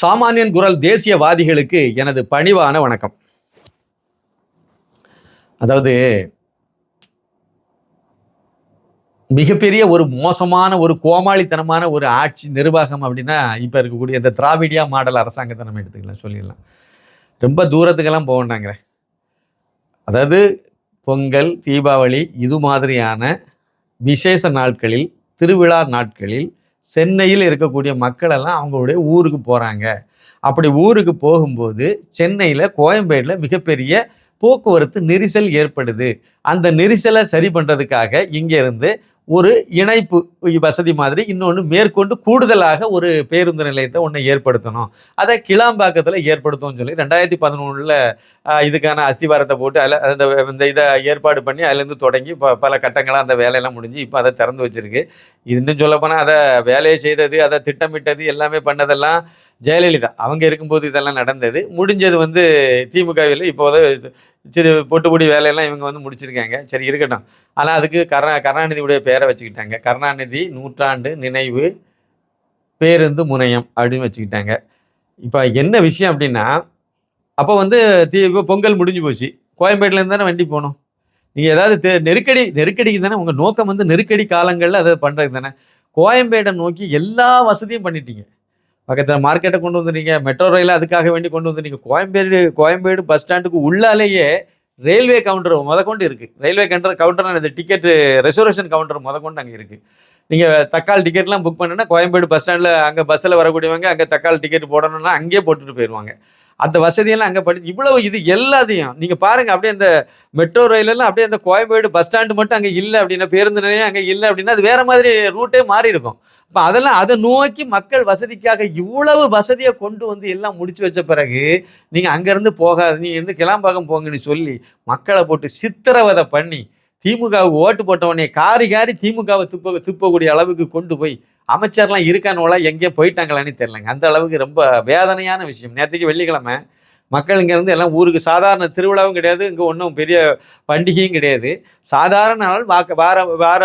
சாமானியன் குரல் தேசியவாதிகளுக்கு எனது பணிவான வணக்கம். அதாவது மிகப்பெரிய ஒரு மோசமான ஒரு கோமாளித்தனமான ஒரு ஆட்சி நிர்வாகம் அப்படின்னா இப்போ இருக்கக்கூடிய இந்த திராவிடியா மாடல் அரசாங்கத்தை நம்ம எடுத்துக்கலாம் சொல்லிடலாம். ரொம்ப தூரத்துக்கெல்லாம் போக வேண்டாங்கிறேன் அதாவது பொங்கல் தீபாவளி இது மாதிரியான விசேஷ நாட்களில் திருவிழா நாட்களில் சென்னையில் இருக்கக்கூடிய மக்கள் எல்லாம் அவங்களுடைய ஊருக்கு போகிறாங்க அப்படி ஊருக்கு போகும்போது சென்னையில் கோயம்பேடில் மிகப்பெரிய போக்குவரத்து நெரிசல் ஏற்படுது. அந்த நெரிசலை சரி பண்ணுறதுக்காக இங்கேருந்து ஒரு இணைப்பு வசதி மாதிரி இன்னொன்று மேற்கொண்டு கூடுதலாக ஒரு பேருந்து நிலையத்தை ஒன்று ஏற்படுத்தணும். அதை கிளாம்பாக்கத்தில் ஏற்படுத்தும்னு சொல்லி ரெண்டாயிரத்தி பதினொன்றில் இதுக்கான அஸ்திவாரத்தை போட்டு அதில் அந்த இந்த இதை ஏற்பாடு பண்ணி அதுலேருந்து தொடங்கி ப பல கட்டங்களாக அந்த வேலையெல்லாம் முடிஞ்சு இப்போ அதை திறந்து வச்சிருக்கு. இன்னும் சொல்லப்போனால் அதை வேலையை செய்தது அதை திட்டமிட்டது எல்லாமே பண்ணதெல்லாம் ஜெயலலிதா. அவங்க இருக்கும்போது இதெல்லாம் நடந்தது. முடிஞ்சது வந்து திமுகவில் இப்போது சிறு பொட்டுப்பொடி வேலையெல்லாம் இவங்க வந்து முடிச்சிருக்காங்க. சரி இருக்கட்டும். ஆனால் அதுக்கு கருணா கருணாநிதியுடைய பேரை வச்சுக்கிட்டாங்க. கருணாநிதி நூற்றாண்டு நினைவு பேருந்து முனையம் அப்படின்னு வச்சுக்கிட்டாங்க. இப்போ என்ன விஷயம் அப்படின்னா அப்போ வந்து தீ இப்போ பொங்கல் முடிஞ்சு போச்சு. கோயம்பேட்டிலேருந்து தானே வண்டி போகணும். நீங்கள் ஏதாவது தெ- நெருக்கடி நெருக்கடிக்கு தானே உங்கள் நோக்கம் வந்து நெருக்கடி காலங்களில் அதை பண்ணுறது தானே. கோயம்பேடை நோக்கி எல்லா வசதியும் பண்ணிட்டீங்க. பக்கத்தில் மார்க்கெட்டை கொண்டு வந்துட்டீங்க மெட்ரோ ரயில் அதுக்காக வேண்டி கொண்டு வந்துட்டீங்க கோயம்பேடு கோயம்பேடு பஸ் ஸ்டாண்டுக்கு உள்ளாலேயே ரயில்வே கவுண்டர் முத கொண்டு இருக்குது ரயில்வே கவுண்டர் கவுண்டர் இந்த டிக்கெட்டு ரெசர்வேஷன் கவுண்டர் முத கொண்டு அங்கே இருக்குது நீங்கள் தக்கால் டிக்கெட்லாம் புக் பண்ணுன்னா கோயம்பேடு பஸ் ஸ்டாண்டில் அங்கே பஸ்ஸில் வரக்கூடியவங்க அங்கே தக்கால் டிக்கெட் போடணும்னா அங்கேயே போட்டுட்டு போயிடுவாங்க அந்த வசதியெல்லாம் அங்கே படி இவ்வளவு இது எல்லாத்தையும் நீங்கள் பாருங்கள் அப்படியே அந்த மெட்ரோ ரயிலெல்லாம் அப்படியே அந்த கோயம்பேடு பஸ் ஸ்டாண்டு மட்டும் அங்கே இல்லை அப்படின்னா பேருந்து நிலையம் அங்கே இல்லை அப்படின்னா அது வேறு மாதிரி ரூட்டே மாறி இருக்கும். இப்போ அதெல்லாம் அதை நோக்கி மக்கள் வசதிக்காக இவ்வளவு வசதியை கொண்டு வந்து எல்லாம் முடிச்சு வச்ச பிறகு நீங்கள் அங்கேருந்து போகாது நீங்கள் இருந்து கிளாம்பாக்கம் போங்கன்னு சொல்லி மக்களை போட்டு சித்திரவதை பண்ணி திமுகவுக்கு ஓட்டு போட்டவொடனே காரி காரி திமுகவை துப்ப துப்பக்கூடிய அளவுக்கு கொண்டு போய் அமைச்சர்லாம் இருக்கானோலாம் எங்கேயோ போயிட்டாங்களான்னு தெரிலங்க அந்த அளவுக்கு ரொம்ப வேதனையான விஷயம். நேற்றுக்கு வெள்ளிக்கிழமை மக்கள் இங்கேருந்து எல்லாம் ஊருக்கு சாதாரண திருவிழாவும் கிடையாது இங்கே ஒன்றும் பெரிய பண்டிகையும் கிடையாது. சாதாரண நாள் வாக்க வார வார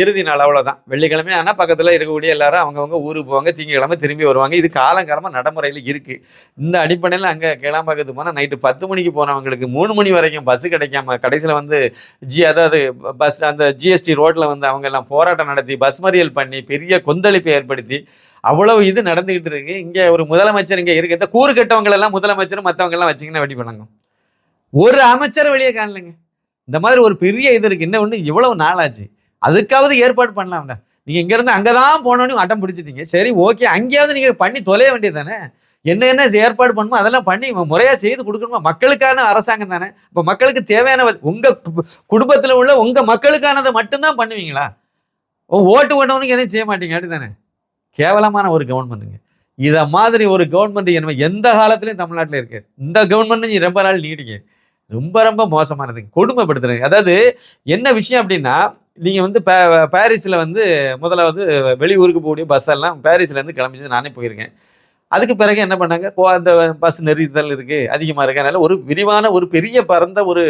இறுதி நாள் அவ்வளோதான் வெள்ளிக்கிழமை ஆனால் பக்கத்தில் இருக்கக்கூடிய எல்லாரும் அவங்கவுங்க ஊருக்கு போவாங்க திங்கக்கிழமை திரும்பி வருவாங்க. இது காலங்காலமாக நடைமுறையில் இருக்குது இந்த அடிப்படையில் அங்கே கிளம்பாக்கத்துக்கு போனால் நைட்டு பத்து மணிக்கு போனவங்களுக்கு மூணு மணி வரைக்கும் பஸ்ஸு கிடைக்காம கடைசியில் வந்து ஜி அதாவது பஸ் அந்த ஜிஎஸ்டி ரோட்டில் வந்து அவங்க எல்லாம் போராட்டம் நடத்தி பஸ் மறியல் பண்ணி பெரிய கொந்தளிப்பை ஏற்படுத்தி அவ்வளவு இது நடந்துகிட்டு இருக்கு. இங்கே ஒரு முதலமைச்சர் இங்கே இருக்கு. இந்த கூறு கட்டவங்களெல்லாம் முதலமைச்சரும் மற்றவங்கெல்லாம் வச்சிங்கன்னா வெடி பண்ணாங்க ஒரு அமைச்சரை வெளியே காணலைங்க. இந்த மாதிரி ஒரு பெரிய இது இருக்குது என்ன ஒன்று இவ்வளவு நாளாச்சு. அதுக்காவது ஏற்பாடு பண்ணலாம்ல நீங்கள் இங்கேருந்து அங்கே தான் போனோன்னு அட்டம் பிடிச்சிட்டீங்க. சரி ஓகே. அங்கேயாவது நீங்கள் பண்ணி தொலைய வேண்டியது தானே என்ன என்ன ஏற்பாடு பண்ணணுமோ அதெல்லாம் பண்ணி முறையாக செய்து கொடுக்கணுமா? மக்களுக்கான அரசாங்கம் தானே? இப்போ மக்களுக்கு தேவையான உங்கள் குடும்பத்தில் உள்ள உங்கள் மக்களுக்கானதை மட்டும்தான் பண்ணுவீங்களா? ஓ ஓட்டு ஓட்டவனுக்கு எதுவும் செய்ய மாட்டீங்க. அப்படி தானே கேவலமான ஒரு கவர்மெண்ட்டுங்க இதை மாதிரி ஒரு கவர்மெண்ட் என்ன எந்த காலத்துலையும் தமிழ்நாட்டில் இருக்கு. இந்த கவர்மெண்ட் ரொம்ப நாள் நீடிங்க ரொம்ப ரொம்ப மோசமானது. கொடுமைப்படுத்துறீங்க. அதாவது என்ன விஷயம் அப்படின்னா நீங்கள் வந்து பே பாரிஸில் வந்து முதலாவது வெளியூருக்கு போகக்கூடிய பஸ் எல்லாம் பாரிஸ்லேருந்து கிளம்பிச்சு நானே போயிருக்கேன். அதுக்கு பிறகு என்ன பண்ணாங்க? கோ அந்த பஸ் நெரிசல் இருக்குது அதிகமாக இருக்கு. அதனால் ஒரு விரிவான ஒரு பெரிய பரந்த ஒரு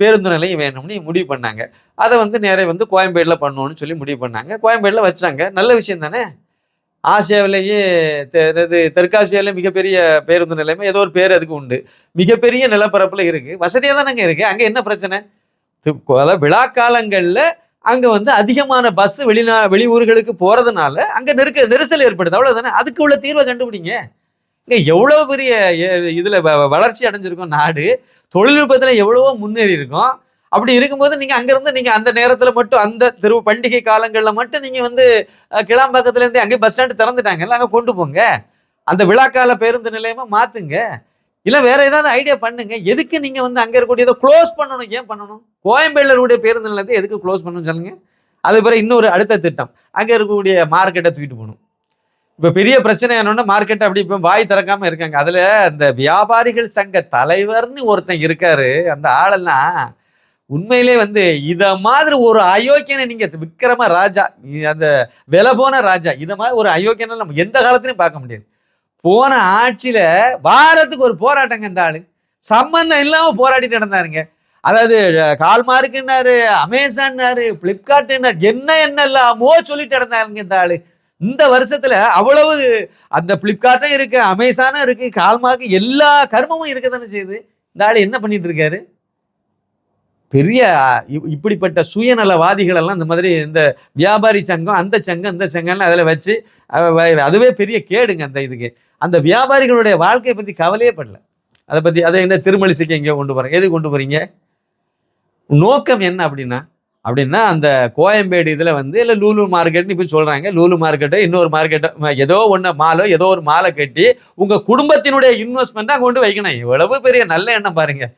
பேருந்து நிலையம் வேணும்னு முடிவு பண்ணாங்க. அதை வந்து நிறைய வந்து கோயம்பேடில் பண்ணணும்னு சொல்லி முடிவு பண்ணாங்க. கோயம்பேடில் வச்சாங்க. நல்ல விஷயம் தானே? ஆசியாவிலேயே தெ- இது தெற்காசியாவிலே மிகப்பெரிய பேருந்து நிலைமை ஏதோ ஒரு பேர் அதுக்கு உண்டு. மிகப்பெரிய நிலப்பரப்பில் இருக்குது வசதியாக தானங்க இருக்குது அங்கே என்ன பிரச்சனை? அதாவது விழா காலங்களில் அங்கே வந்து அதிகமான பஸ் வெளிநா வெளியூர்களுக்கு போகிறதுனால அங்கே நெருக்க நெரிசல் ஏற்படுது. அவ்வளோதானே அதுக்கு உள்ள தீர்வை கண்டுபிடிங்க. இங்கே எவ்வளோ பெரிய இதில் வளர்ச்சி அடைஞ்சிருக்கும் நாடு. தொழில்நுட்பத்தில் எவ்வளவோ முன்னேறி இருக்கும் அப்படி இருக்கும்போது நீங்கள் அங்கேருந்து நீங்கள் அந்த நேரத்தில் மட்டும் அந்த திரு பண்டிகை காலங்களில் மட்டும் நீங்கள் வந்து அஹ், கிளாம்பாக்கத்துலேருந்து அங்கே பஸ் ஸ்டாண்டு திறந்துட்டாங்கல்ல அங்கே கொண்டு போங்க. அந்த விழாக்கால பேருந்து நிலையமாக மாற்றுங்க இல்லை வேற ஏதாவது ஐடியா பண்ணுங்க. எதுக்கு நீங்கள் வந்து அங்கே இருக்கக்கூடியதை க்ளோஸ் பண்ணணும்? ஏன் பண்ணணும்? கோயம்பேடுல பேருந்து நிலையத்தை எதுக்கு க்ளோஸ் பண்ணணும்னு சொல்லுங்க? அது பிறகு இன்னொரு அடுத்த திட்டம். அங்கே இருக்கக்கூடிய மார்க்கெட்டை தூக்கிட்டு போகணும். இப்போ பெரிய பிரச்சனை என்னன்னா மார்க்கெட்டை அப்படி இப்போ வாய் திறக்காமல் இருக்காங்க. அதில் அந்த வியாபாரிகள் சங்க தலைவர்னு ஒருத்தன் இருக்காரு. அந்த ஆளெல்லாம் உண்மையிலே வந்து இத மாதிரி ஒரு அயோக்கியனை நீங்க விக்ரம ராஜா அந்த விலை போன ராஜா இத மாதிரி ஒரு அயோக்கியனை நம்ம எந்த காலத்துலயும் பார்க்க முடியாது. போன ஆட்சியில வாரத்துக்கு ஒரு போராட்டங்க இந்த ஆளு. சம்பந்தம் இல்லாம போராடிட்டு நடந்தாருங்க. அதாவது கால்மார்க்குன்னாரு அமேசான்னாரு பிளிப்கார்ட்னாரு என்ன என்ன இல்லாமோ சொல்லிட்டு நடந்தாருங்க இந்த ஆளு. இந்த வருஷத்துல அவ்வளவு அந்த பிளிப்கார்ட்டும் இருக்கு அமேசானும் இருக்கு கால்மார்க்கு எல்லா கர்மமும் இருக்க தானே செய்யுது. இந்த ஆள் என்ன பண்ணிட்டு இருக்காரு? பெரிய இப்படிப்பட்ட சுயநலவாதிகளெல்லாம் இந்த மாதிரி இந்த வியாபாரி சங்கம் அந்த சங்கம் இந்த சங்கம்னு அதில் வச்சு அதுவே பெரிய கேடுங்க அந்த இதுக்கு. அந்த வியாபாரிகளுடைய வாழ்க்கையை பற்றி கவலையே படல. அதை பற்றி அதை என்ன திருமலிசைக்கு எங்கே கொண்டு போகிறேன் எது கொண்டு போகிறீங்க நோக்கம் என்ன அப்படின்னா அப்படின்னா அந்த கோயம்பேடு இதில் வந்து இல்லை லூலு மார்க்கெட்னு இப்போ சொல்கிறாங்க லூலு மார்க்கெட்டோ இன்னொரு மார்க்கெட்டோ ஏதோ ஒன்று மாலோ ஏதோ ஒரு மாலை கட்டி உங்கள் குடும்பத்தினுடைய இன்வெஸ்ட்மெண்ட்டாக கொண்டு வைக்கணும். எவ்வளவு பெரிய நல்ல எண்ணம் பாருங்கள்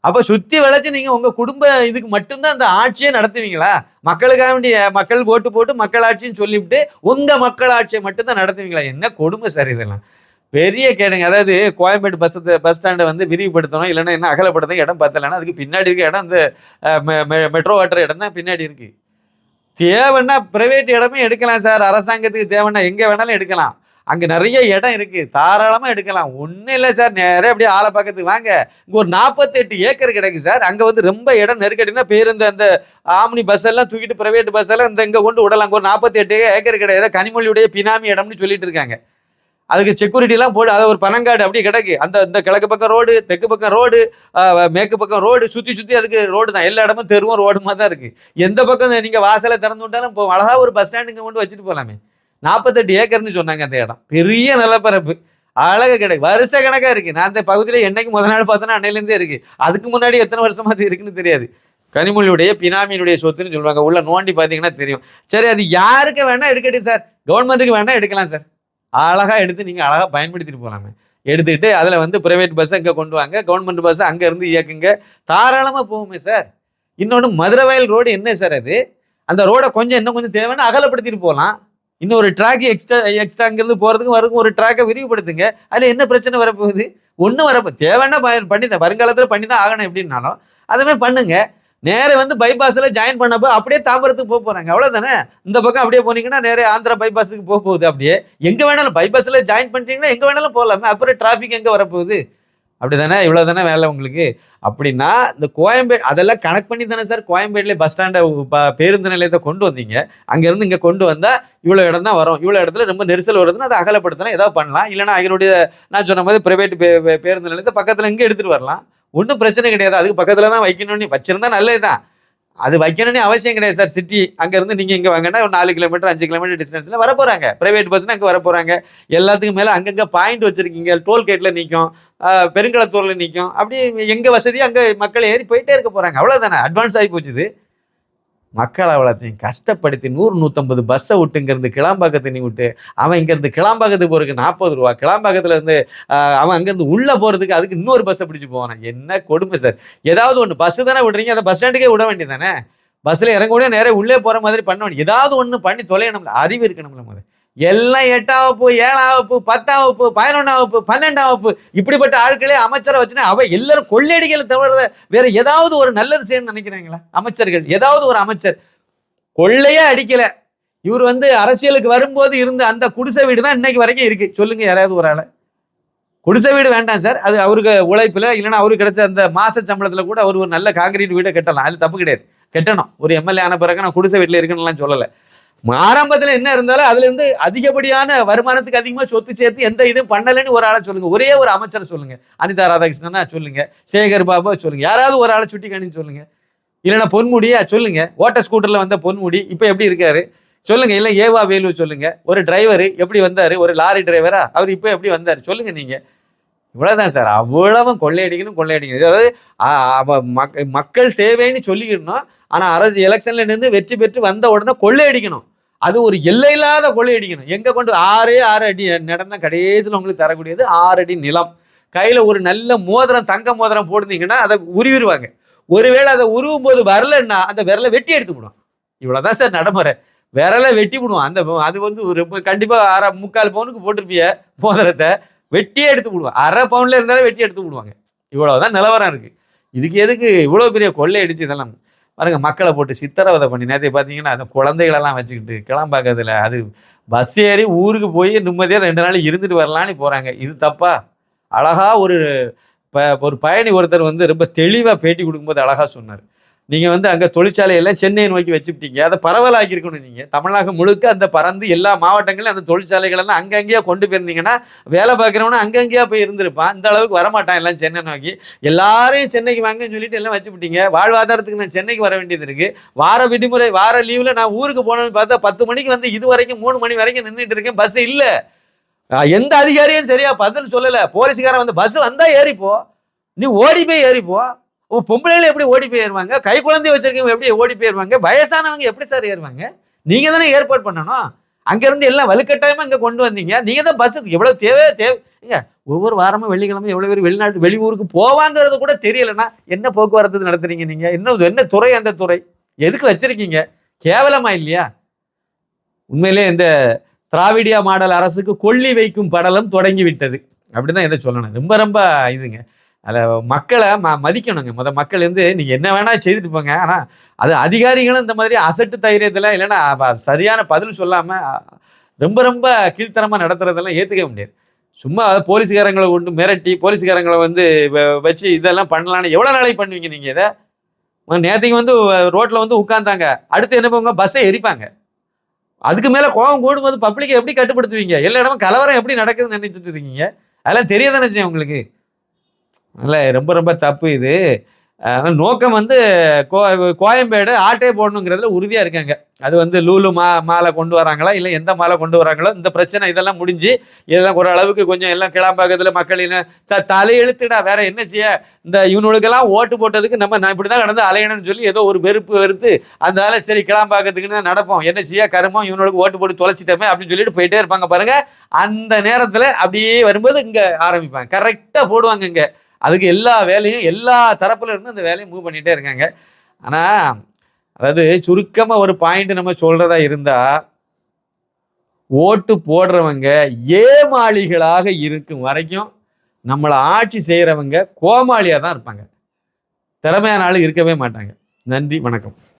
அப்போ சுற்றி விளைச்சி நீங்கள் உங்கள் குடும்ப இதுக்கு மட்டும்தான் அந்த ஆட்சியை நடத்துவீங்களா? மக்களுக்காக வேண்டிய மக்கள் ஓட்டு போட்டு மக்களாட்சின்னு சொல்லிவிட்டு உங்கள் மக்களாட்சியை மட்டும்தான் நடத்துவீங்களா? என்ன கொடுமை சார் இதெல்லாம்? பெரிய கேடுங்க. அதாவது கோயம்பேடு பஸ் பஸ் ஸ்டாண்டை வந்து விரிவுபடுத்தணும். இல்லைன்னா என்ன அகலப்படுத்தணும்? இடம் பத்தலைன்னா அதுக்கு பின்னாடி இருக்க இடம் அந்த மெ- மெ- மெட்ரோ வாட்டர் இடம் தான் பின்னாடி இருக்குது தேவைன்னா ப்ரைவேட் இடமே எடுக்கலாம் சார். அரசாங்கத்துக்கு தேவைன்னா எங்கே வேணாலும் எடுக்கலாம். அங்கே நிறைய இடம் இருக்குது தாராளமாக எடுக்கலாம். ஒன்றும் இல்லை சார். நேராக அப்படியே ஆளை பக்கத்துக்கு வாங்க. இங்கே ஒரு நாற்பத்தெட்டு ஏக்கர் கிடைக்கு சார். அங்கே வந்து ரொம்ப இடம் நெருக்கடினா பேருந்து அந்த ஆம்னி பஸ் எல்லாம் தூக்கிட்டு ப்ரைவேட் பஸ் எல்லாம் இந்த இங்கே கொண்டு விடலாம். ஒரு நாற்பத்தெட்டு ஏக்கர் கிடையாது கனிமொழியுடைய பினாமி இடம்னு சொல்லிட்டு இருக்காங்க. அதுக்கு செக்யூரிட்டிலாம் போடு. அதை ஒரு பனங்காடு அப்படியே கிடக்கு. அந்த இந்த கிழக்கு பக்கம் ரோடு தெற்கு பக்கம் ரோடு மேற்கு பக்கம் ரோடு சுற்றி சுற்றி அதுக்கு ரோடு தான். எல்லா இடமும் தெருவும் ரோடுமா தான் இருக்குது எந்த பக்கம் நீங்கள் வாசலை திறந்து விட்டாலும் இப்போ அழகாக ஒரு பஸ் ஸ்டாண்டுங்க கொண்டு வச்சுட்டு போகலாமே நாற்பத்தெட்டு ஏக்கர்னு சொன்னாங்க அந்த இடம். பெரிய நிலப்பரப்பு. அழகு கிடக்கு வருஷ கணக்காக இருக்குது நான் அந்த பகுதியில் என்னைக்கு முதல் நாள் பார்த்தோன்னா அன்னையிலேருந்தே இருக்குது அதுக்கு முன்னாடி எத்தனை வருஷமாக அது இருக்குன்னு தெரியாது. கனிமொழியுடைய பினாமியினுடைய சொத்துன்னு சொல்லுவாங்க. உள்ள நோண்டி பார்த்தீங்கன்னா தெரியும். சரி அது யாருக்கு வேணால் எடுக்கட்டும் சார். கவர்மெண்ட்டுக்கு வேணால் எடுக்கலாம் சார். அழகாக எடுத்து நீங்கள் அழகாக பயன்படுத்திட்டு போகலாமே எடுத்துக்கிட்டு அதில் வந்து ப்ரைவேட் பஸ்ஸை இங்கே கொண்டு வாங்க. கவர்மெண்ட் பஸ்ஸை அங்கேருந்து இயக்குங்க. தாராளமாக போகுமே சார். இன்னொன்று மதுரவயல் ரோடு என்ன சார் அது? அந்த ரோடை கொஞ்சம் இன்னும் கொஞ்சம் தேவைன்னா அகலப்படுத்திட்டு போகலாம். இன்னொரு ட்ராக் எக்ஸ்ட்ரா எக்ஸ்ட்ரா போகிறதுக்கும் வரதுக்கும் ஒரு ட்ராக்கை விரிவுபடுத்துங்க. அதில் என்ன பிரச்சனை வரப்போகுது? ஒன்றும் வரப்போ தேவைன்னா பண்ணி தான் வருங்காலத்தில் பண்ணி தான் ஆகணும் எப்படின்னாலும். அதுமே பண்ணுங்க. நேரே வந்து பைபாஸில் ஜாயின் பண்ணப்போ அப்படியே தாம்பரத்துக்கு போக போகிறாங்க அவ்வளோதானே இந்த பக்கம் அப்படியே போனீங்கன்னா நேரே ஆந்திரா பைபாஸுக்கு போக போகுது அப்படியே. எங்கே வேணாலும் பைபாஸில் ஜாயின் பண்ணிட்டீங்கன்னா எங்கே வேணாலும் போகலாமே. அப்புறம் டிராஃபிக் எங்கே வரப்போகுது? அப்படி தானே இவ்வளோ தானே வேலை உங்களுக்கு? அப்படின்னா இந்த கோயம்பேடு அதெல்லாம் கனெக்ட் பண்ணி தானே சார் கோயம்பேடுலேயே பஸ் ஸ்டாண்டை பேருந்து நிலையத்தை கொண்டு வந்தீங்க. அங்கேருந்து இங்கே கொண்டு வந்தால் இவ்வளோ இடம் தான் வரும். இவ்வளோ இடத்துல ரொம்ப நெரிசல் வருதுன்னா அதை அகலப்படுத்தலாம். ஏதாவது பண்ணலாம். இல்லைனா அதனுடைய நான் சொன்ன மாதிரி பிரைவேட் பேருந்து நிலையத்தை பக்கத்தில் இங்கே எடுத்துகிட்டு வரலாம். ஒன்றும் பிரச்சனை கிடையாது. அதுக்கு பக்கத்தில் தான் வைக்கணும்னு வச்சிருந்தா நல்லது தான் அது வைக்கணும்னே அவசியம் கிடையாது சார். சிட்டி அங்கேருந்து நீங்கள் இங்கே வாங்கன்னா ஒரு நாலு கிலோமீட்டர் அஞ்சு கிலோமீட்டர் டிஸ்டன்ஸில் வர போகிறாங்க ப்ரைவேட் பஸ்னா அங்கே வர போகிறாங்க எல்லாத்துக்கும் மேலே அங்கங்கே பாயிண்ட் வச்சுருக்கீங்க. டோல்கேட்டில் நிற்கும் பெருங்கலத்தூரில் நிற்கும் அப்படி எங்கள் வசதி அங்கே மக்கள் ஏறி போயிட்டே இருக்க போகிறாங்க அவ்வளோதானே அட்வான்ஸ் ஆகி போச்சுது. மக்களை அவ்வளோத்தையும் கஷ்டப்படுத்தி நூறு நூற்றம்பது பஸ்ஸை விட்டு இங்கேருந்து கிளாம்பாக்கத்தை நீ விட்டு அவன் இங்கேருந்து கிளாம்பாக்கத்துக்கு போகிறதுக்கு நாற்பது ரூபா கிளாம்பாக்கத்துலேருந்து அவன் அங்கேருந்து உள்ளே போகிறதுக்கு அதுக்கு இன்னொரு பஸ்ஸை பிடிச்சி போவானா? என்ன கொடுமை சார் ஏதாவது ஒன்று பஸ்ஸு தானே விடுறீங்க அந்த பஸ் ஸ்டாண்டுக்கே விட வேண்டியதானே பஸ்ஸில் இறங்க கூட நேராக உள்ளே போகிற மாதிரி பண்ண வேண்டிய ஏதாவது ஒன்று பண்ணி தொலையணும்ல அறிவு இருக்கணும்ல முதல்ல. எல்லாம் எட்டாம் வகுப்பு ஏழாம் வகுப்பு பத்தாம் வகுப்பு பதினொன்றாம் வகுப்பு பன்னெண்டாம் வகுப்பு இப்படிப்பட்ட ஆட்களே அமைச்சரை வச்சுன்னா அவ எல்லாரும் கொள்ளையடிகளை தவிர வேற ஏதாவது ஒரு நல்லது செய்யணும்னு நினைக்கிறாங்களா? அமைச்சர்கள் ஏதாவது ஒரு அமைச்சர். கொள்ளையே அடிக்கல. இவர் வந்து அரசியலுக்கு வரும்போது இருந்த அந்த குடிசை வீடு தான் இன்னைக்கு வரைக்கும் இருக்கு. சொல்லுங்க யாராவது ஒரு ஆளை. குடிசை வீடு வேண்டாம் சார். அது அவருக்கு உழைப்பில் இல்லைன்னா அவருக்கு கிடைச்ச அந்த மாச சம்பளத்தில் கூட அவர் ஒரு நல்ல காங்கிரீட் வீடை கட்டலாம். அது தப்பு கிடையாது. கட்டணும். ஒரு எம்எல்ஏ ஆன பிறகு நான் குடிசை வீட்டில் இருக்குன்னுலாம் சொல்லலை. ஆரம்பத்தில் என்ன இருந்தாலும் அதுலேருந்து அதிகப்படியான வருமானத்துக்கு அதிகமாக சொத்து சேர்த்து எந்த இதுவும் பண்ணலைன்னு ஒரு ஆளை சொல்லுங்கள் ஒரே ஒரு அமைச்சரை சொல்லுங்கள் அனிதா ராதாகிருஷ்ணனா சொல்லுங்கள் சேகர் பாபா சொல்லுங்கள் யாராவது ஒரு ஆளை சுட்டி காணின்னு சொல்லுங்கள் இல்லைன்னா பொன்முடியா சொல்லுங்கள் ஓட்ட ஸ்கூட்டரில் வந்த பொன்முடி இப்போ எப்படி இருக்காரு? சொல்லுங்கள் இல்லை ஏவா வேலு சொல்லுங்கள் ஒரு டிரைவர் எப்படி வந்தார்? ஒரு லாரி டிரைவரா அவர் இப்போ எப்படி வந்தார்? சொல்லுங்கள் நீங்கள் இவ்வளோதான் சார். அவ்வளவும் கொள்ளையடிக்கணும் கொள்ளையடிக்கணும். அதாவது மக்- மக்கள் சேவைன்னு சொல்லிக்கிடணும் ஆனால் அரசு எலெக்ஷனில் நின்று வெற்றி பெற்று வந்த உடனே கொள்ளையடிக்கணும். அது ஒரு எல்லையில்லாத கொள்ளையடிக்கணும் எங்கே கொண்டு ஆறே ஆறு அடி நடந்த கடைசியில் உங்களுக்கு தரக்கூடியது ஆறு அடி நிலம். கையில் ஒரு நல்ல மோதிரம் தங்க மோதிரம் போட்டிருந்தீங்கன்னா அதை உருவிடுவாங்க. ஒருவேளை அதை உருவும் போது வரலன்னா அந்த விரலை வெட்டி எடுத்து இவ்வளோதான் சார் நடைமுறை. விரலை வெட்டி விடுவோம் அந்த அது வந்து ஒரு கண்டிப்பாக அரை முக்கால் பவுனுக்கு போட்டிருப்பிய மோதிரத்தை வெட்டியே எடுத்து விடுவோம் அரை பவுனில் இருந்தாலும் வெட்டி எடுத்து விடுவாங்க இவ்வளோதான் நிலவரம் இருக்குது இதுக்கு எதுக்கு இவ்வளோ பெரிய கொள்ளை அடிச்சு இதெல்லாம் பாருங்கள் மக்களை போட்டு சித்திரவதை பண்ணி நேற்று பார்த்தீங்கன்னா அந்த குழந்தைகளெல்லாம் வச்சுக்கிட்டு கிளம்பாக்கிறதுல அது பஸ் ஏறி ஊருக்கு போய் நிம்மதியாக ரெண்டு நாள் இருந்துட்டு வரலான்னு போகிறாங்க இது தப்பா? அழகாக ஒரு ப ஒரு பயணி ஒருத்தர் வந்து ரொம்ப தெளிவாக பேட்டி கொடுக்கும்போது அழகாக சொன்னார். நீங்கள் வந்து அங்கே தொழிற்சாலையெல்லாம் சென்னையை நோக்கி வச்சுக்கிட்டீங்க அதை பரவலாக்கி இருக்கணும் நீங்கள் தமிழகம் முழுக்க அந்த பறந்து எல்லா மாவட்டங்களையும் அந்த தொழிற்சாலைகளெல்லாம் அங்கங்கேயே கொண்டு போயிருந்தீங்கன்னா வேலை பார்க்குறவன அங்கங்கேயா போய் இருந்திருப்பான். இந்த அளவுக்கு வரமாட்டான் எல்லாம் சென்னை நோக்கி. எல்லாரையும் சென்னைக்கு வாங்கன்னு சொல்லிட்டு எல்லாம் வச்சுப்பிட்டீங்க. வாழ்வாதாரத்துக்கு நான் சென்னைக்கு வர வேண்டியது இருக்குது வார விடுமுறை வார லீவில் நான் ஊருக்கு போனேன்னு பார்த்தா பத்து மணிக்கு வந்து இது வரைக்கும் மூணு மணி வரைக்கும் நின்றுட்டு இருக்கேன். பஸ் இல்லை. எந்த அதிகாரியும் சரியா பதில் சொல்லலை. போலீஸ்காரன் வந்து பஸ் வந்தால் ஏறிப்போ. நீ ஓடி போய் ஏறிப்போ. ஓ எப்படி ஓடி போயிடுவாங்க கை குழந்தை வச்சிருக்கவங்க எப்படி ஓடி போயிடுவாங்க வயசானவங்க எப்படி சார் ஏறுவாங்க? நீங்க தானே ஏற்பாடு பண்ணணும். அங்கேருந்து எல்லாம் வலுக்கட்டாயமாக இங்கே கொண்டு வந்தீங்க. நீங்கள் தான் பஸ்ஸுக்கு எவ்வளோ தேவை தேவை. ஒவ்வொரு வாரமும் வெள்ளிக்கிழமை எவ்வளோ பேர் வெளிநாட்டு வெளியூருக்கு போவாங்கிறது கூட தெரியலைன்னா என்ன போக்குவரத்து நடத்துறீங்க நீங்கள் என்ன என்ன துறை அந்த துறை? எதுக்கு வச்சுருக்கீங்க? கேவலமா இல்லையா? உண்மையிலே இந்த திராவிடியா மாடல் அரசுக்கு கொள்ளி வைக்கும் படலம் தொடங்கி விட்டது. அப்படிதான் இதை சொல்லணும். ரொம்ப ரொம்ப இதுங்க. அதில் மக்களை ம மதிக்கணுங்க. முத மக்கள் வந்து நீங்கள் என்ன வேணால் செய்துட்டு போங்க. ஆனால் அது அதிகாரிகளும் இந்த மாதிரி அசட்டு தைரியத்தில் இல்லைன்னா சரியான பதில் சொல்லாமல் ரொம்ப ரொம்ப கீழ்த்தரமாக நடத்துறதெல்லாம் ஏற்றுக்க முடியாது. சும்மா அதை போலீஸ்காரங்களை கொண்டு மிரட்டி போலீஸ்காரங்களை வந்து வ- வச்சு இதெல்லாம் பண்ணலான்னு எவ்வளோ நாளைக்கு பண்ணுவீங்க நீங்கள் இதை? நேற்றுக்கு வந்து ரோட்டில் வந்து உட்காந்தாங்க அடுத்து என்ன பண்ணுவாங்க? பஸ்ஸை எரிப்பாங்க. அதுக்கு மேலே கோவம் கூடும்போது பப்ளிக்கை எப்படி கட்டுப்படுத்துவீங்க? எல்லா இடமும் கலவரம் எப்படி நடக்குதுன்னு நினைச்சிட்டு இருக்கீங்க? அதெல்லாம் தெரிய தானே செய்யும் உங்களுக்கு? இல்லை ரொம்ப ரொம்ப தப்பு இது. ஆனால் நோக்கம் வந்து கோ கோயம்பேடு ஆட்டே போடணுங்கிறதுல உறுதியாக இருக்காங்க. அது வந்து லூலு மா மாலை கொண்டு வராங்களா? இல்லை எந்த மாலை கொண்டு வராங்களோ? இந்த பிரச்சனை இதெல்லாம் முடிஞ்சு இதெல்லாம் ஒரு அளவுக்கு கொஞ்சம் எல்லாம் கிளாம்பாக்கத்தில் மக்கள் என்ன த தலையெழுத்துடா வேற என்ன செய்ய? இந்த இவனுக்கெல்லாம் ஓட்டு போட்டதுக்கு நம்ம நான் இப்படி தான் கடந்து அலையணும்னு சொல்லி ஏதோ ஒரு வெறுப்பு வெறுத்து அதனால சரி கிளாம்பாக்கத்துக்குன்னு நடப்போம். என்ன செய்ய? கருமம் இவனுக்கு ஓட்டு போட்டு தொலைச்சிட்டோமே அப்படின்னு சொல்லிட்டு போயிட்டே இருப்பாங்க பாருங்க. அந்த நேரத்தில் அப்படியே வரும்போது இங்கே ஆரம்பிப்பாங்க. கரெக்டாக போடுவாங்க இங்கே. அதுக்கு எல்லா வேலையும் எல்லா தரப்புல இருந்து அந்த வேலையை மூவ் பண்ணிகிட்டே இருக்காங்க. ஆனால் அதாவது சுருக்கமாக ஒரு பாயிண்ட் நம்ம சொல்றதா இருந்தால் ஓட்டு போடுறவங்க ஏமாளிகளாக இருக்கும் வரைக்கும் நம்மளை ஆட்சி செய்கிறவங்க கோமாளியாக தான் இருப்பாங்க. திறமையான ஆள் இருக்கவே மாட்டாங்க. நன்றி வணக்கம்.